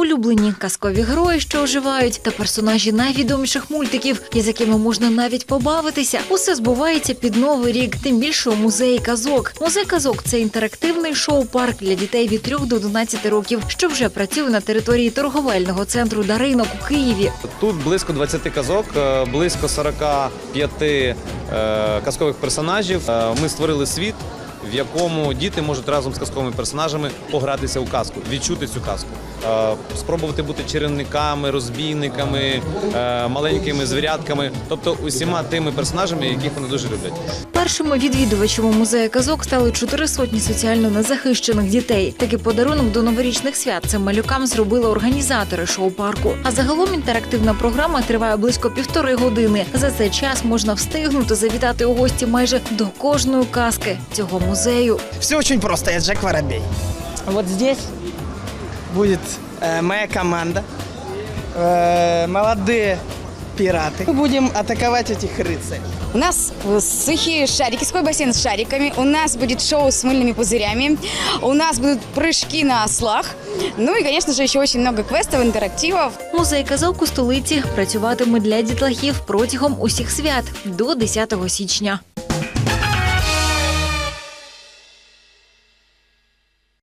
улюблені казкові герої, що оживають, та персонажі найвідоміших мультиків, із якими можна навіть побавитися. Усе збувається під новий рік, тим більше у музеї казок. Музей казок це інтерактивний шоу-парк для дітей від 3 до 11 років, що вже працює на території торговельного центру Даринок у Києві. Тут близько 20 казок, е, близько 45 е, казкових персонажів. Е, Ми створили світ, в якому діти можуть разом з казковими персонажами погратися у казку, відчути цю казку, спробувати бути чарівниками, розбійниками, е, маленькими звірятками, тобто усіма тими персонажами, яких вони дуже люблять. Першими відвідувачами музею казок стали чотири сотні соціально незахищених дітей. Такий подарунок до новорічних свят цим малюкам зробили організатори шоу-парку. А загалом інтерактивна програма триває близько півтори години. За цей час можна встигнути завітати у гості майже до кожної казки цього музею. Все очень просто, я Джек Воробей. Вот здесь будет э, моя команда, э, молодые пираты. Мы будем атаковать этих рыцарей. У нас э, сухие шарики, сухой бассейн с шариками. У нас будет шоу с мыльными пузырями. У нас будут прыжки на ослах. Ну и, конечно же, еще очень много квестов, интерактивов. Музей казок у столиці працюватиме для дітлахів протягом усіх свят до 10 січня.